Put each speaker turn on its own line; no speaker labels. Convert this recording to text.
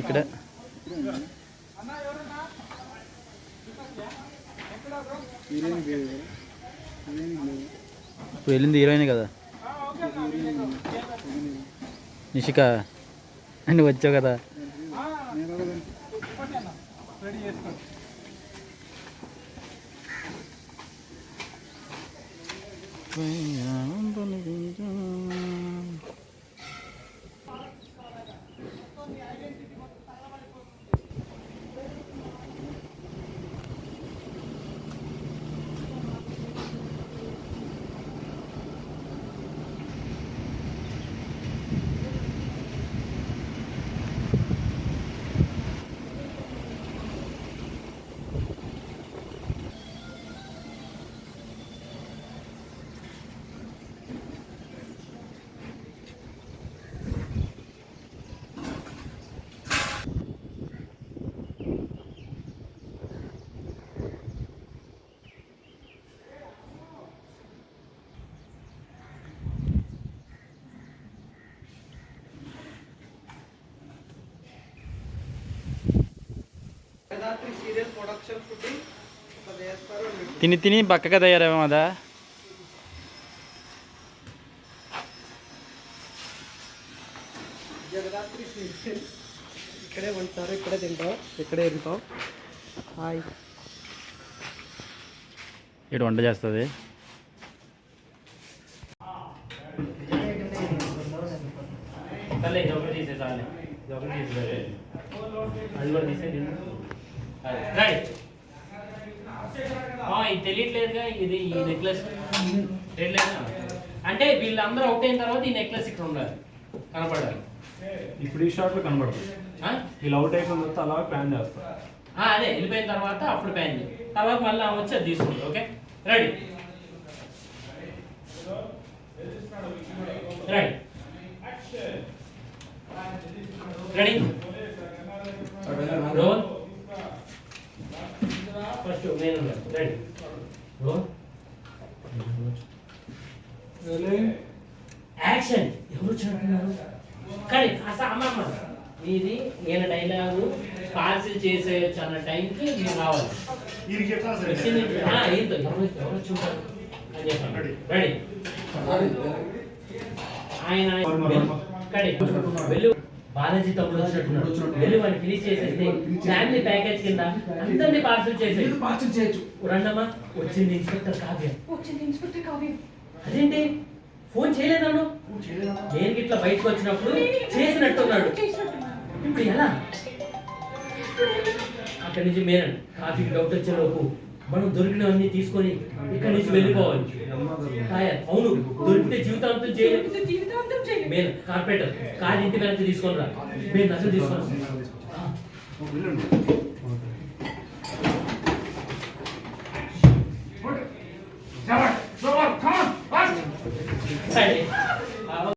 ఇక్కడ. ఇప్పుడు వెళ్ళింది హీరోయిన్ కదా. నిషిక. నువ్వు వచ్చావు కదా.
రెడీ చేసుకోండి
తిని తిని బక్కగా తయారేమో అదా
జగదాత్రి సీరియల్. ఇక్కడే ఉంటారు ఇక్కడే తింటాం ఇక్కడే తింటాం హాయ్.
ఇటు వంట చేస్తుంది.
ఇది ఒకటి తీసే చాలే ఇది ఒకటి తీసే అది కూడా తీసే రైట్ ఇది తెలియట్లేదుగా ఇది ఈ నెక్లెస్ తెలియలేదా అంటే వీళ్ళందరూ అవుట్ అయిన తర్వాత ఈ నెక్లెస్ ఇక్కడ ఉండాలి. కనపడాలి.
ఇప్పుడు ఈ షాట్లో కనబడదు.
ఆ?
వీళ్ళు అవుట్ అయిపోయిన తర్వాత అలా ప్లాన్ చేస్తారు.
ఆ, అదే వెళ్ళిపోయిన తర్వాత అప్పుడు ప్యాన్ చేయి తర్వాత మళ్ళీ ఆమె వచ్చి అది తీసుకుంటుంది okay ready ready ready roll first నేను రెడీ. యాక్షన్. ఎవరు కానీ కాస్త అమ్మమ్మ. మీది నేను డైలాగు పార్సిల్ చేసేయచ్చు అన్న టైంకి మీరు రావాలి. వచ్చింది ఆ, ఏంటో? ఎవరు ఎవరు వచ్చి ఉంటారు? అని చెప్పండి. రెడీ. ఆయన వెళ్ళు. బాలాజీ తమ్ముడు వచ్చినట్టున్నాడు. వెళ్ళి వాడిని ఫినిష్ చేసేస్తే ఫ్యామిలీ ప్యాకేజ్ కింద అందరినీ పార్సల్ చేసేది
పార్సల్ చేయొచ్చు.
రండమ్మా వచ్చింది ఇన్స్పెక్టర్ కావ్య.
వచ్చింది ఇన్స్పెక్టర్ కావ్యం.
అదేంటి? ఫోన్ చేయలేదాను నేను ఇట్లా బయటకు వచ్చినప్పుడు చేసినట్టున్నాడు.
చేసినట్టున్నాడు.
ఇప్పుడు ఎలా? అక్కడి నుంచి మేనన్ కాఫీకి డౌట్ వచ్చే లోపు మనం దొరికినవన్నీ తీసుకొని ఇక్కడి నుంచి వెళ్ళిపోవాలి. అవును దొరికితే జీవితాంతం చేయలేదు. మేన్ కార్పొరేటర్ కార్ ఇంటి వెనక్కి తీసుకొని రా. మేము అసలు తీసుకొని.